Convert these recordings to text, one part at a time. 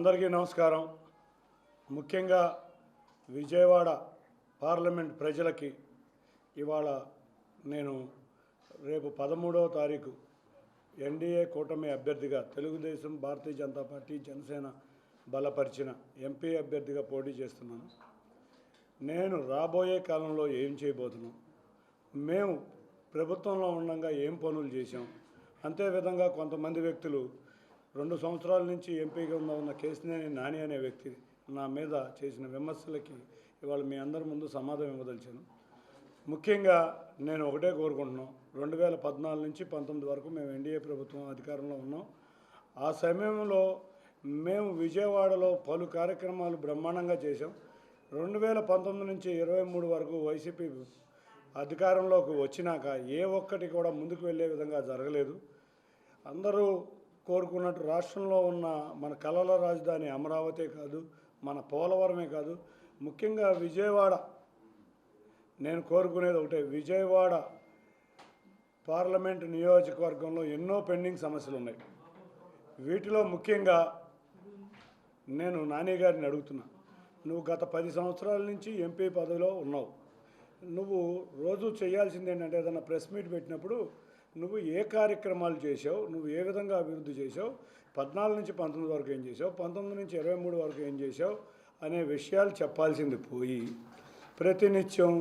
అందరికీ నమస్కారం. ముఖ్యంగా విజయవాడ పార్లమెంట్ ప్రజలకి ఇవాళ నేను రేపు పదమూడవ తారీఖు ఎన్డీఏ కూటమి అభ్యర్థిగా తెలుగుదేశం భారతీయ జనతా పార్టీ జనసేన బలపరిచిన ఎంపీ అభ్యర్థిగా పోటీ చేస్తున్నాను. నేను రాబోయే కాలంలో ఏం చేయబోతున్నాం? మేము ప్రభుత్వంలో ఉండగా ఏం పనులు చేశాం? అంతే విధంగా కొంతమంది వ్యక్తులు రెండు సంవత్సరాల నుంచి ఎంపీగా ఉన్న ఉన్న కేసినేని నాని అనే వ్యక్తి నా మీద చేసిన విమర్శలకి ఇవాళ మీ అందరి ముందు సమాధానం ఇవ్వదలిచాను. ముఖ్యంగా నేను ఒకటే కోరుకుంటున్నాం రెండు వేల పద్నాలుగు నుంచి పంతొమ్మిది వరకు మేము ఎన్డీఏ ప్రభుత్వం అధికారంలో ఉన్నాం. ఆ సమయంలో మేము విజయవాడలో పలు కార్యక్రమాలు బ్రహ్మాండంగా చేశాం. రెండు వేల పంతొమ్మిది నుంచి ఇరవై మూడు వరకు వైసీపీ అధికారంలోకి వచ్చినాక ఏ ఒక్కటి కూడా ముందుకు వెళ్ళే విధంగా జరగలేదు. అందరూ కోరుకున్నట్టు రాష్ట్రంలో ఉన్న మన కళల రాజధాని అమరావతి కాదు మన పోలవరమే కాదు ముఖ్యంగా విజయవాడ. నేను కోరుకునేది ఒకటే విజయవాడ పార్లమెంట్ నియోజకవర్గంలో ఎన్నో పెండింగ్ సమస్యలు ఉన్నాయి. వీటిలో ముఖ్యంగా నేను నాని గారిని అడుగుతున్నా నువ్వు గత పది సంవత్సరాల నుంచి ఎంపీ పదవిలో ఉన్నావు. నువ్వు రోజు చేయాల్సింది ఏంటంటే ఏదైనా ప్రెస్ మీట్ పెట్టినప్పుడు నువ్వు ఏ కార్యక్రమాలు చేసావు నువ్వు ఏ విధంగా అభివృద్ధి చేసావు పద్నాలుగు నుంచి పంతొమ్మిది వరకు ఏం చేసావు పంతొమ్మిది నుంచి ఇరవై మూడు వరకు ఏం చేసావు అనే విషయాలు చెప్పాల్సింది పోయి ప్రతినిత్యం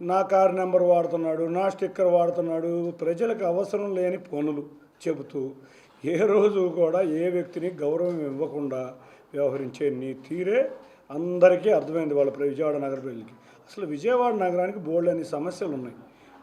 నా కార్ నెంబర్ వాడుతున్నాడు నా స్టిక్కర్ వాడుతున్నాడు ప్రజలకు అవసరం లేని పనులు చెబుతూ ఏ రోజు కూడా ఏ వ్యక్తిని గౌరవం ఇవ్వకుండా వ్యవహరించే నీ తీరే అందరికీ అర్థమైంది వాళ్ళ విజయవాడ నగర ప్రజలకి. అసలు విజయవాడ నగరానికి బోల్డ్ అనే సమస్యలు ఉన్నాయి.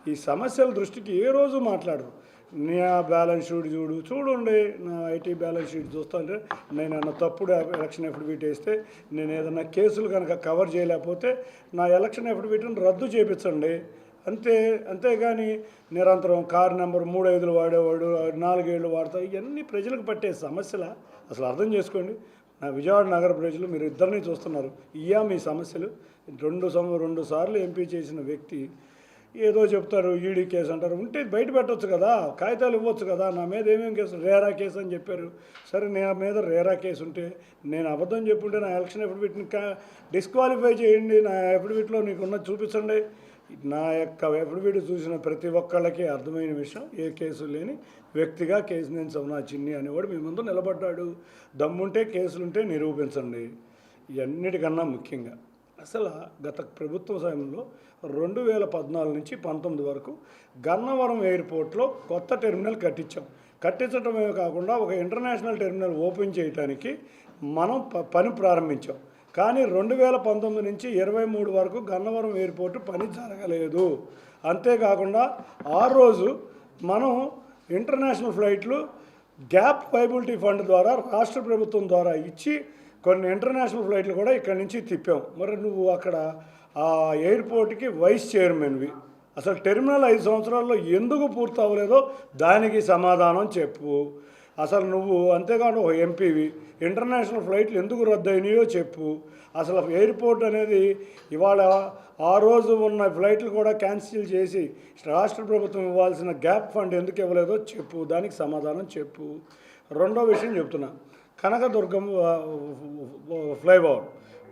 ఈ సమస్యల దృష్టికి ఏ రోజు మాట్లాడరు. నా బ్యాలెన్స్ షీట్ చూడు చూడండి నా ఐటీ బ్యాలెన్స్ షీట్ చూస్తుంటే నేను అన్న తప్పుడు ఎలక్షన్ అఫిడవిట్ వేస్తే నేను ఏదైనా కేసులు కనుక కవర్ చేయలేకపోతే నా ఎలక్షన్ అఫిడవిట్ని రద్దు చేయించండి అంతే అంతేగాని నిరంతరం కారు నెంబర్ మూడు ఐదులు వాడేవాడు నాలుగేళ్ళు వాడతారు ఇవన్నీ ప్రజలకు పట్టే సమస్యల? అసలు అర్థం చేసుకోండి. నా విజయవాడ నగర ప్రజలు మీరు ఇద్దరిని చూస్తున్నారు. ఇయ్యా మీ సమస్యలు. రెండు సం రెండు సార్లు ఎంపీ చేసిన వ్యక్తి ఏదో చెప్తారు ఈడీ కేసు అంటారు. ఉంటే బయట పెట్టొచ్చు కదా కాగితాలు ఇవ్వచ్చు కదా నా మీద ఏమేమి కేసు రేరా కేసు అని చెప్పారు. సరే నా మీద రేరా కేసు ఉంటే నేను అబద్ధం చెప్పుంటే నా ఎలక్షన్ ఎఫిడవిట్ని డిస్క్వాలిఫై చేయండి నా ఎఫిడవిట్లో నీకు ఉన్నది చూపించండి. నా యొక్క ఎఫిడవిట్ చూసిన ప్రతి ఒక్కళ్ళకి అర్థమైన విషయం ఏ కేసు లేని వ్యక్తిగా కేసు నేను సవనా చిన్ని అనేవాడు మీ ముందు నిలబడ్డాడు. దమ్ముంటే కేసులుంటే నిరూపించండి. ఇవన్నిటికన్నా ముఖ్యంగా. అసలు గత ప్రభుత్వ సమయంలో రెండు వేల పద్నాలుగు నుంచి పంతొమ్మిది వరకు గన్నవరం ఎయిర్పోర్ట్లో కొత్త టెర్మినల్ కట్టించాం. కట్టించడమే కాకుండా ఒక ఇంటర్నేషనల్ టెర్మినల్ ఓపెన్ చేయడానికి మనం ప- పని ప్రారంభించాం. కానీ రెండు వేల పంతొమ్మిది నుంచి ఇరవై మూడు వరకు గన్నవరం ఎయిర్పోర్ట్ పని జరగలేదు. అంతేకాకుండా ఆ రోజు మనం ఇంటర్నేషనల్ ఫ్లైట్లు గ్యాప్ వైబిలిటీ ఫండ్ ద్వారా రాష్ట్ర ప్రభుత్వం ద్వారా ఇచ్చి కొన్ని ఇంటర్నేషనల్ ఫ్లైట్లు కూడా ఇక్కడి నుంచి తిప్పాం. మరి నువ్వు అక్కడ ఆ ఎయిర్పోర్ట్కి వైస్ చైర్మన్వి. అసలు టెర్మినల్ ఐదు సంవత్సరాల్లో ఎందుకు పూర్తి అవ్వలేదో దానికి సమాధానం చెప్పు. అసలు నువ్వు అంతేకాదు ఒక ఎంపీవి. ఇంటర్నేషనల్ ఫ్లైట్లు ఎందుకు రద్దయినాయో చెప్పు. అసలు ఎయిర్పోర్ట్ అనేది ఇవాళ ఆ రోజు ఉన్న ఫ్లైట్లు కూడా క్యాన్సిల్ చేసి రాష్ట్ర ప్రభుత్వం ఇవ్వాల్సిన గ్యాప్ ఫండ్ ఎందుకు ఇవ్వలేదో చెప్పు. దానికి సమాధానం చెప్పు. రెండో విషయం చెప్తున్నా. కనకదుర్గం ఫ్లైఓవర్.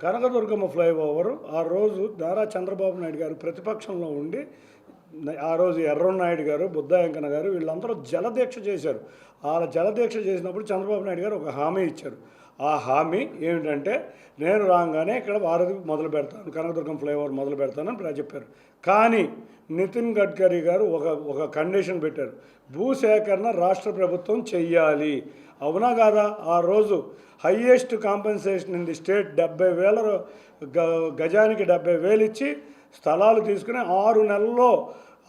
కనకదుర్గమ్మ ఫ్లైఓవర్ ఆ రోజు దారా చంద్రబాబు నాయుడు గారు ప్రతిపక్షంలో ఉండి ఆ రోజు ఎర్రన్నాయుడు గారు బుద్ధ గారు వీళ్ళందరూ జలదీక్ష చేశారు. ఆ జలదీక్ష చేసినప్పుడు చంద్రబాబు నాయుడు గారు ఒక హామీ ఇచ్చారు. ఆ హామీ ఏమిటంటే నేను రాగానే ఇక్కడ వారధి మొదలు పెడతాను కనకదుర్గం ఫ్లైఓవర్ మొదలు పెడతానని ప్ర- చెప్పారు. కానీ నితిన్ గడ్కరీ గారు ఒక ఒక కండిషన్ పెట్టారు. భూసేకరణ రాష్ట్ర ప్రభుత్వం చెయ్యాలి. అవునా కాదా? ఆ రోజు highest compensation in the state డెబ్బై వేల గ- గజానికి డెబ్బై వేలు ఇచ్చి స్థలాలు తీసుకుని ఆరు నెలల్లో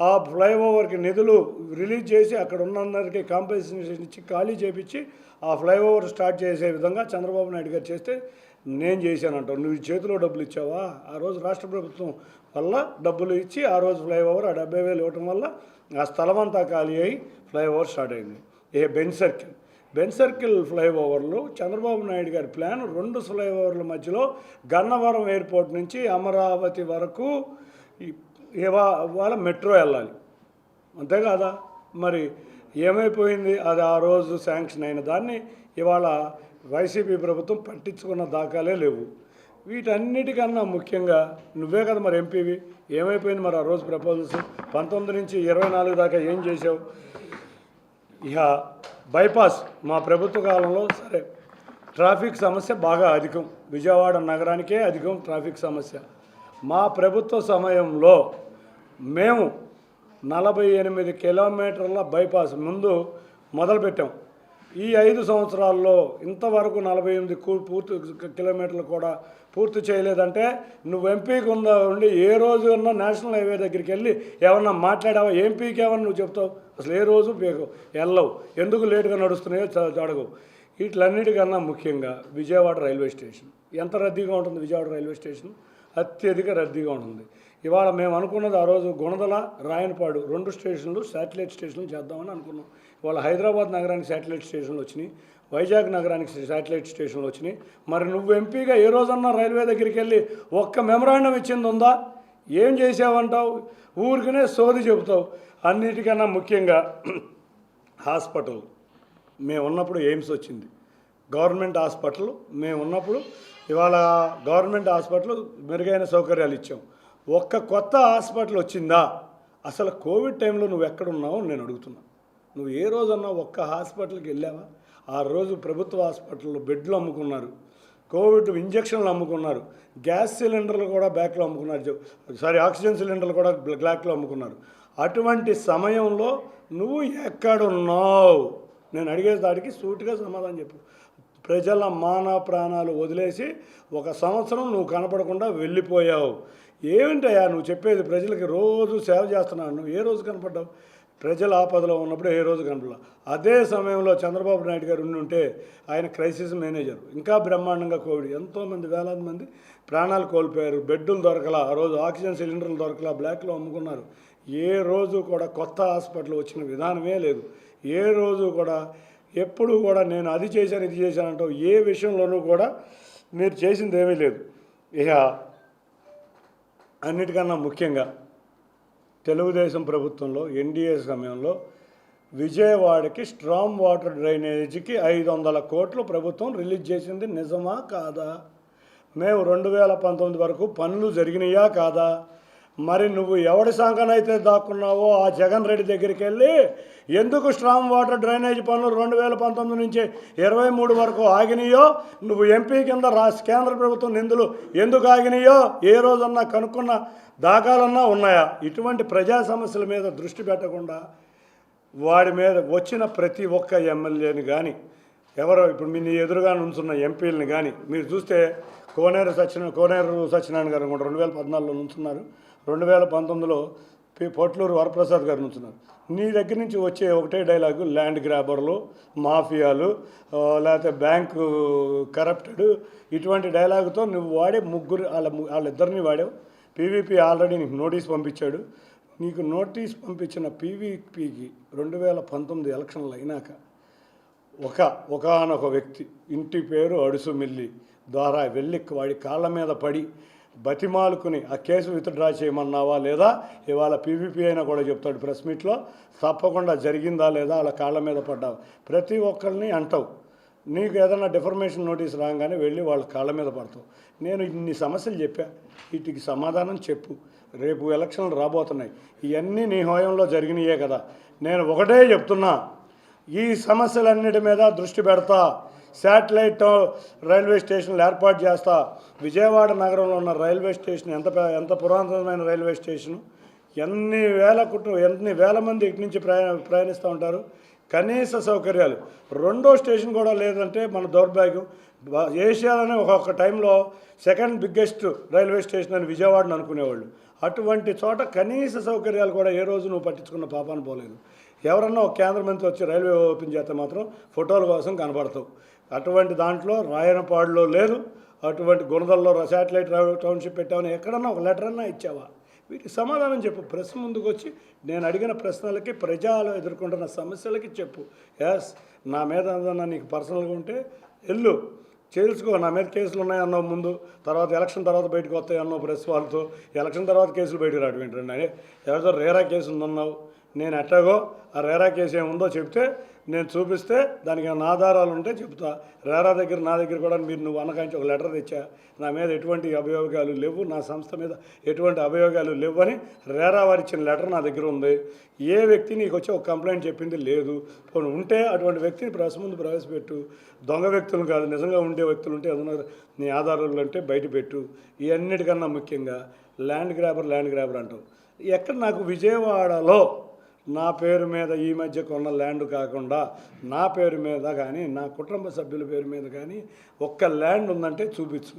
ఆ ఫ్లైఓవర్కి నిధులు రిలీజ్ చేసి అక్కడ ఉన్నందరికీ కాంపెన్సేషన్ ఇచ్చి ఖాళీ చేపించి ఆ ఫ్లైఓవర్ స్టార్ట్ చేసే విధంగా చంద్రబాబు నాయుడు గారు చేస్తే నేను చేశానంటావు. నువ్వు చేతిలో డబ్బులు ఇచ్చావా? ఆ రోజు రాష్ట్ర ప్రభుత్వం వల్ల డబ్బులు ఇచ్చి ఆ రోజు ఫ్లైఓవర్ ఆ డెబ్బై వేలు ఇవ్వటం వల్ల ఆ స్థలం అంతా ఖాళీ అయ్యి ఫ్లైఓవర్ స్టార్ట్ అయింది. ఏ బెంచ్ సర్కిల్. బెన్ సర్కిల్ ఫ్లైఓవర్లు చంద్రబాబు నాయుడు గారి ప్లాన్ రెండు ఫ్లైఓవర్ల మధ్యలో గన్నవరం ఎయిర్పోర్ట్ నుంచి అమరావతి వరకు ఇవా- ఇవాళ మెట్రో వెళ్ళాలి. అంతే కదా మరి ఏమైపోయింది? అది ఆ రోజు శాంక్షన్ అయిన దాన్ని ఇవాళ వైసీపీ ప్రభుత్వం పట్టించుకున్న దాఖలే లేవు. వీటన్నిటికన్నా ముఖ్యంగా నువ్వే కదా మరి ఎంపీవి ఏమైపోయింది మరి ఆ రోజు ప్రపోజల్స్ పంతొమ్మిది నుంచి ఇరవై నాలుగు దాకా ఏం చేసావు ఇహ బైపాస్ మా ప్రభుత్వ కాలంలో సరే ట్రాఫిక్ సమస్య బాగా అధికం. విజయవాడ నగరానికే అధికం ట్రాఫిక్ సమస్య. మా ప్రభుత్వ సమయంలో మేము నలభై ఎనిమిది కిలోమీటర్ల బైపాస్ ముందు మొదలుపెట్టాం. ఈ ఐదు సంవత్సరాల్లో ఇంతవరకు నలభై ఎనిమిది కూ- పూర్తి కిలోమీటర్లు కూడా పూర్తి చేయలేదంటే నువ్వు ఎంపీకి ఉందా ఉండి ఏ రోజు అన్నా నేషనల్ హైవే దగ్గరికి వెళ్ళి ఏమన్నా మాట్లాడావా? ఎంపీకి ఏమన్నా నువ్వు చెప్తావు? అసలు ఏ రోజు పీకవు. వెళ్ళవు. ఎందుకు లేటుగా నడుస్తున్నాయో చ- అడగవు. వీటిలన్నిటికన్నా ముఖ్యంగా విజయవాడ రైల్వే స్టేషన్. ఎంత రద్దీగా ఉంటుంది విజయవాడ రైల్వే స్టేషన్? అత్యధిక రద్దీగా ఉంటుంది. ఇవాళ మేము అనుకున్నది ఆ రోజు గుణదల రాయనపాడు రెండు స్టేషన్లు శాటిలైట్ స్టేషన్లు చేద్దామని అనుకున్నాం. ఇవాళ హైదరాబాద్ నగరానికి శాటిలైట్ స్టేషన్లు వచ్చినాయి వైజాగ్ నగరానికి శాటిలైట్ స్టేషన్లు వచ్చినాయి. మరి నువ్వు ఎంపీగా ఏ రోజన్నా రైల్వే దగ్గరికి వెళ్ళి ఒక్క మెమరాండం ఇచ్చింది ఉందా? ఏం చేసావంటావు? ఊరికనే సోది చెబుతావు. అన్నిటికన్నా ముఖ్యంగా హాస్పిటల్. మేము ఉన్నప్పుడు ఎయిమ్స్ వచ్చింది. Government hospital. మేము ఉన్నప్పుడు ఇవాళ గవర్నమెంట్ హాస్పిటల్ మెరుగైన సౌకర్యాలు ఇచ్చాం. ఒక్క కొత్త హాస్పిటల్ వచ్చిందా? అసలు కోవిడ్ టైంలో నువ్వు ఎక్కడున్నావు అని నేను అడుగుతున్నా. నువ్వు ఏ రోజన్నా ఒక్క హాస్పిటల్కి వెళ్ళావా? ఆ రోజు ప్రభుత్వ హాస్పిటల్లో బెడ్లు అమ్ముకున్నారు. కోవిడ్ ఇంజక్షన్లు అమ్ముకున్నారు. గ్యాస్ సిలిండర్లు కూడా బ్యాక్లో అమ్ముకున్నారు. సారీ ఆక్సిజన్ సిలిండర్లు కూడా బ్లాక్లో అమ్ముకున్నారు. అటువంటి సమయంలో నువ్వు ఎక్కడున్నావు? నేను అడిగే దానికి సూటిగా సమాధానం చెప్పు. ప్రజల మాన ప్రాణాలు వదిలేసి ఒక సంవత్సరం నువ్వు కనపడకుండా వెళ్ళిపోయావు. ఏమిటయ్యా నువ్వు చెప్పేది? ప్రజలకి రోజు సేవ చేస్తున్నావు. నువ్వు ఏ రోజు కనపడ్డావు? ప్రజల ఆపదలో ఉన్నప్పుడు ఏ రోజు కనపడలా? అదే సమయంలో చంద్రబాబు నాయుడు గారు ఉండి ఉంటే ఆయన క్రైసిస్ మేనేజర్. ఇంకా బ్రహ్మాండంగా కోవిడ్. ఎంతోమంది వేలాది మంది ప్రాణాలు కోల్పోయారు. బెడ్లు దొరకలా. ఆ రోజు ఆక్సిజన్ సిలిండర్లు దొరకలా. బ్లాక్లో అమ్ముకున్నారు. ఏ రోజు కూడా కొత్త హాస్పిటల్ వచ్చిన విధానమే లేదు. ఏ రోజు కూడా ఎప్పుడు కూడా నేను అది చేశాను ఇది చేశాను అంటావు. ఏ విషయంలోనూ కూడా మీరు చేసింది ఏమీ లేదు. ఇక అన్నిటికన్నా ముఖ్యంగా తెలుగుదేశం ప్రభుత్వంలో ఎన్డీఏ సమయంలో విజయవాడకి స్ట్రాంగ్ వాటర్ డ్రైనేజీకి ఐదు వందల కోట్లు ప్రభుత్వం రిలీజ్ చేసింది. నిజమా కాదా? మేము రెండు వేల పంతొమ్మిది వరకు పనులు జరిగినాయా కాదా? మరి నువ్వు ఎవడి సంఘనైతే దాక్కున్నావో ఆ జగన్ రెడ్డి దగ్గరికి వెళ్ళి ఎందుకు స్ట్రాంగ్ వాటర్ డ్రైనేజ్ పనులు రెండు వేల పంతొమ్మిది నుంచి ఇరవై మూడు వరకు ఆగినాయో? నువ్వు ఎంపీ కింద రాష్ట్ర కేంద్ర ప్రభుత్వం నిధులు ఎందుకు ఆగినాయో? ఏ రోజన్నా కనుక్కున్న దాఖాలన్నా ఉన్నాయా? ఇటువంటి ప్రజా సమస్యల మీద దృష్టి పెట్టకుండా వాడి మీద వచ్చిన ప్రతి ఒక్క ఎమ్మెల్యేని కానీ ఎవరో ఇప్పుడు మీ ఎదురుగా నుంచున్న ఎంపీలని కానీ మీరు చూస్తే కోనేరు సత్యన కోనేరు సత్యనారాయణ గారు కూడా రెండు వేల పద్నాలుగులో నుంచున్నారు. రెండు వేల పంతొమ్మిదిలో పి- పొట్లూరు వరప్రసాద్ గారు నుంచున్నారు నీ దగ్గర నుంచి వచ్చే ఒకటే డైలాగు ల్యాండ్ గ్రాబర్లు మాఫియాలు లేకపోతే బ్యాంకు కరప్టెడ్ ఇటువంటి డైలాగుతో నువ్వు వాడే ముగ్గురు వాళ్ళ వాళ్ళిద్దరిని వాడావు. పీవీపీ ఆల్రెడీ నీకు నోటీస్ పంపించాడు. నీకు నోటీస్ పంపించిన పీవీపీకి రెండు వేల పంతొమ్మిది ఎలక్షన్లు అయినాక ఒక ఒకనొక వ్యక్తి ఇంటి పేరు అడుసుమిల్లి ద్వారా వెళ్ళి వాడి కాళ్ళ మీద పడి బతిమాలుకుని ఆ కేసు విత్డ్రా చేయమన్నావా లేదా? ఇవాళ పీవీపీ అయినా కూడా చెప్తాడు ప్రెస్ మీట్లో. తప్పకుండా జరిగిందా లేదా వాళ్ళ కాళ్ళ మీద పడ్డావు. ప్రతి ఒక్కరిని అంటావు. నీకు ఏదైనా డిఫర్మేషన్ నోటీస్ రాగానే వెళ్ళి వాళ్ళ కాళ్ళ మీద పడతావు. నేను ఇన్ని సమస్యలు చెప్పా. వీటికి సమాధానం చెప్పు. రేపు ఎలక్షన్లు రాబోతున్నాయి. ఇవన్నీ నీ హోయంలో జరిగినాయే కదా. నేను ఒకటే చెప్తున్నా. ఈ సమస్యలన్నిటి మీద దృష్టి పెడతా. శాటిలైట్ రైల్వే స్టేషన్లు ఏర్పాటు చేస్తా. విజయవాడ నగరంలో ఉన్న రైల్వే స్టేషన్ ఎంత ఎంత పురాతనమైన రైల్వే స్టేషను? ఎన్ని వేల కుటుంబ ఎన్ని వేల మంది ఇటు నుంచి ప్రయా ప్రయాణిస్తూ ఉంటారు? కనీస సౌకర్యాలు. రెండో స్టేషన్ కూడా లేదంటే మన దౌర్భాగ్యం. ఏషియాలోనే ఒక్కొక్క టైంలో సెకండ్ బిగ్గెస్ట్ రైల్వే స్టేషన్ అని విజయవాడని అనుకునేవాళ్ళు. అటువంటి చోట కనీస సౌకర్యాలు కూడా ఏ రోజు నువ్వు పట్టించుకున్న పాపాన్ని పోలేదు. ఎవరన్నా ఒక కేంద్ర మంత్రి వచ్చి రైల్వే ఓపెన్ చేస్తే మాత్రం ఫోటోల కోసం కనబడతావు. అటువంటి దాంట్లో రాయనపాడులో లేదు. అటువంటి గుణదల్లో శాటిలైట్ టౌన్షిప్ పెట్టావని ఎక్కడన్నా ఒక లెటర్ అన్నా ఇచ్చావా? వీటికి సమాధానం చెప్పు. ప్రెస్ ముందుకు వచ్చి నేను అడిగిన ప్రశ్నలకి ప్రజలు ఎదుర్కొంటున్న సమస్యలకి చెప్పు. ఎస్ నా మీద ఏదన్నా నీకు పర్సనల్గా ఉంటే వెళ్ళు. చేల్చుకో నా మీద కేసులు ఉన్నాయన్నావు ముందు. తర్వాత ఎలక్షన్ తర్వాత బయటకు వస్తాయి అన్నావు ప్రెస్ వాళ్ళతో. ఎలక్షన్ తర్వాత కేసులు బయటకు రావడం ఏంటండి ఎవరితో రేరా కేసు ఉందన్నావు. నేను ఎట్టాగో ఆ రేరా కేసు ఏముందో చెప్తే నేను చూపిస్తే దానికి నా ఆధారాలు ఉంటే చెప్తా రేరా దగ్గర నా దగ్గర కూడా మీరు నువ్వు అనకాంచి ఒక లెటర్ తెచ్చా. నా మీద ఎటువంటి అభియోగాలు లేవు నా సంస్థ మీద ఎటువంటి అభియోగాలు లేవని రేరా వారు ఇచ్చిన లెటర్ నా దగ్గర ఉంది. ఏ వ్యక్తి నీకు వచ్చి ఒక కంప్లైంట్ చెప్పింది లేదు. ఉంటే అటువంటి వ్యక్తిని ప్రెస్ ముందు ప్రవేశపెట్టు. దొంగ వ్యక్తులు కాదు నిజంగా ఉండే వ్యక్తులు ఉంటే ఏదైనా నీ ఆధారాలు అంటే బయట పెట్టు. ఇవన్నిటికన్నా ముఖ్యంగా ల్యాండ్ గ్రాబర్ ల్యాండ్ గ్రాబర్ అంటావు ఎక్కడ నాకు విజయవాడలో నా పేరు మీద ఈ మధ్య కొన్న ల్యాండ్ కాకుండా నా పేరు మీద కానీ నా కుటుంబ సభ్యుల పేరు మీద కానీ ఒక్క ల్యాండ్ ఉందంటే చూపించు.